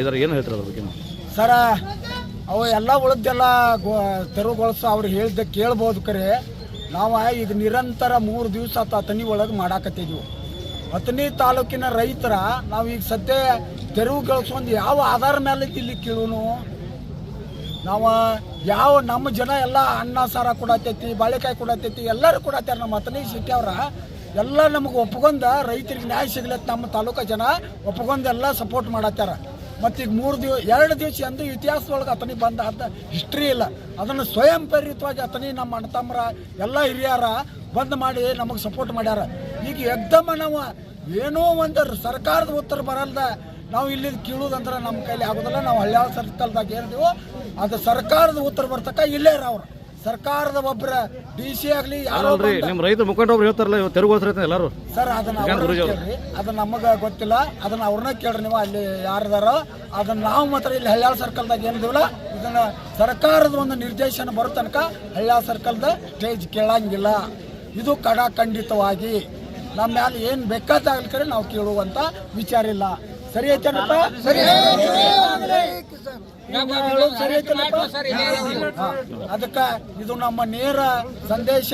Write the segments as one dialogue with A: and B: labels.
A: ಇದಾರೆ ಏನು ಹೇಳ್ತಾರೆ ಅದ್ರ ಬಗ್ಗೆ?
B: ಸರ, ಅವು ಎಲ್ಲ ಉಳಿದೆಲ್ಲ ತೆರವುಗೊಳಿಸೋ ಅವ್ರಿಗೆ ಹೇಳಿದ್ದೆ ಕೇಳ್ಬೋದು ಕರೆ. ನಾವು ಈಗ ನಿರಂತರ ಮೂರು ದಿವಸ ಆತ ಅತನಿ ಒಳಗೆ ಮಾಡಾಕತ್ತಿದ್ವು. ಅತನಿ ತಾಲೂಕಿನ ರೈತರ ನಾವು ಈಗ ಸದ್ಯ ತೆರವುಗೊಳಿಸೊಂದು ಯಾವ ಆಧಾರ ಮೇಲೆ ಇಲ್ಲಿ ಕೇಳೋನು? ನಾವು ಯಾವ ನಮ್ಮ ಜನ ಎಲ್ಲ ಅನ್ನ, ಸಾರ ಕೊಡತೈತಿ ಬಾಳೆಕಾಯಿ ಕೊಡತೈತಿ ಎಲ್ಲರೂ ಕೊಡತ್ತಾರ ನಮ್ಮ ಅತನಿ ಸಿಕ್ಕವ್ರ ಎಲ್ಲ ನಮಗೆ ಒಪ್ಕೊಂಡ ರೈತರಿಗೆ ನ್ಯಾಯ ಸಿಗ್ಲತ್ತ ನಮ್ಮ ತಾಲೂಕ ಜನ ಒಪ್ಕೊಂಡು ಎಲ್ಲ ಸಪೋರ್ಟ್ ಮಾಡತ್ತಾರ ಮತ್ತು ಈಗ ಮೂರು ದಿವಸ ಎರಡು ದಿವಸ ಎಂದು ಇತಿಹಾಸದೊಳಗೆ ಆತನಿಗೆ ಬಂದ ಅಂತ ಹಿಸ್ಟ್ರಿ ಇಲ್ಲ. ಅದನ್ನು ಸ್ವಯಂ ಪ್ರೇರಿತವಾಗಿ ಅತನಿ ನಮ್ಮ ಅಣ್ಣ ತಮ್ಮರ ಎಲ್ಲ ಹಿರಿಯರ ಬಂದ್ ಮಾಡಿ ನಮಗೆ ಸಪೋರ್ಟ್ ಮಾಡ್ಯಾರ. ಈಗ ಎಕ್ದಮ ನಾವು ಏನೋ ಒಂದು ಸರ್ಕಾರದ ಉತ್ತರ ಬರಲ್ದ, ನಾವು ಇಲ್ಲಿ ಕೀಳುದಂದ್ರೆ ನಮ್ಮ ಕೈಲಿ ಆಗೋದಿಲ್ಲ, ನಾವು ಹಳ್ಳಿಯ ಸರ್ಕಲ್ದಾಗ ಏನಿದೀವೋ ಅದು ಸರ್ಕಾರದ ಉತ್ತರ ಬರ್ತಕ್ಕ ಇಲ್ಲೇ ಅವ್ರು. ಸರ್ಕಾರದ ಒಬ್ಬರ ಡಿ ಸಿ ಆಗಲಿ ಯಾರೋ
A: ಅಲ್ರಿ ನಿಮ್ಮ ರೈತ ಮುಖಂಡರು ಹೇಳ್ತಾರಲ್ಲ ತೆರವುಗೊಳಿಸ್ರಿ ಎಲ್ಲರೂ.
B: ಸರ್ ಅದನ್ನ ಅವ್ರನ್ನ
A: ಗುರೂಜಿ ಅವ್ರು.
B: ಕೇಳ್ರಿ ಅದು ನಮಗೆ ಗೊತ್ತಿಲ್ಲ ಅದನ್ನ ಅವ್ರನ್ನ ಕೇಳ್ರಿ ನೀವು ಅಲ್ಲಿ ಯಾರದಾರ ಅದನ್ನ ನಾವು ಮಾತ್ರ ಇಲ್ಲಿ ಹಳ್ಯಾಳ ಸರ್ಕಲ್ದಾಗ ಏನಿದಿವಲ್ಲ ಇದನ್ನ ಸರ್ಕಾರದ ಒಂದು ನಿರ್ದೇಶನ ಬರೋ ತನಕ ಹಳ್ಯಾಳ ಸರ್ಕಲ್ದ ಸ್ಟೇಜ್ ಕೇಳಂಗಿಲ್ಲ. ಇದು ಕಡಾಖಂಡಿತವಾಗಿ. ನಮ್ಮ ಮ್ಯಾಲೆ ಏನು ಬೇಕಾದಾಗಲಿ ಕಡೆ ನಾವು ಕೇಳುವಂತ ವಿಚಾರ ಇಲ್ಲ. ಸರಿ ಐತೇನಪ್ಪ ಸರಿ ಸರಿ ಐತೇನಪ್ಪ ಅದಕ್ಕೆ ಇದು ನಮ್ಮ ನೇರ ಸಂದೇಶ.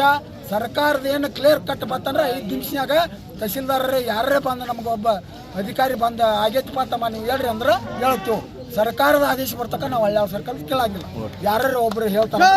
B: ಸರ್ಕಾರದ ಏನು ಕ್ಲಿಯರ್ ಕಟ್ ಬಂತಂದ್ರೆ ಐದು ನಿಮಿಷನಾಗ ತಹಸೀಲ್ದಾರರೇ ಯಾರೇ ಬಂದು ನಮ್ಗೆ ಒಬ್ಬ ಅಧಿಕಾರಿ ಬಂದ ಆಗೈತಪ್ಪ ತಮ್ಮ ನೀವು ಹೇಳ್ರಿ ಅಂದ್ರೆ ಹೇಳ್ತೀವಿ. ಸರ್ಕಾರದ ಆದೇಶ ಬರ್ತಕ್ಕ ನಾವು ಹಳ್ಳಿ ಸರ್ಕಾರ ಕೇಳಾಗಿಲ್ಲ. ಯಾರು ಒಬ್ರು ಹೇಳ್ತಾರೆ